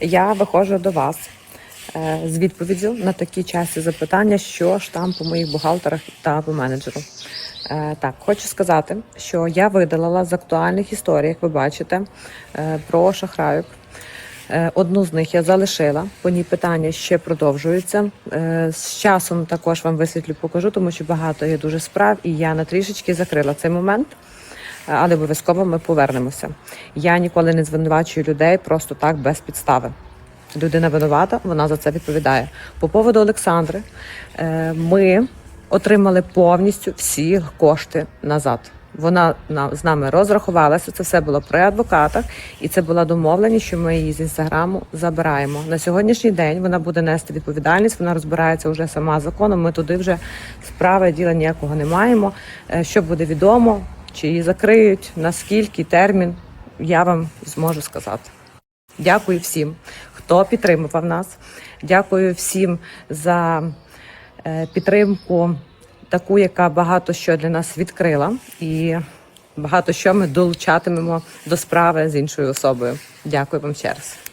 Я виходжу до вас е, з відповіддю на такі часті запитання, що ж там по моїх бухгалтерах та по менеджеру. Е, Так, хочу сказати, що я видалила з актуальних історій, як ви бачите, е, про шахрайок. Одну з них я залишила, по ній питання ще продовжуються. З часом також вам висвітлю, покажу, тому що багато є дуже справ, і я на трішечки закрила цей момент. Але обов'язково ми повернемося. Я ніколи не звинувачую людей просто так без підстави. Людина винувата, вона за це відповідає. По поводу Олександри, е, ми отримали повністю всі кошти назад. Вона на- з нами розрахувалася. Це все було при адвокатах, і це була домовленість, що ми її з інстаграму забираємо. На сьогоднішній день вона буде нести відповідальність. Вона розбирається вже сама законом. Ми туди вже справи діла ніякого не маємо. Е, Що буде відомо, чи її закриють, наскільки термін, я вам зможу сказати. Дякую всім, хто підтримував нас. Дякую всім за е, підтримку, таку, яка багато що для нас відкрила, і багато що ми долучатимемо до справи з іншою особою. Дякую вам ще раз.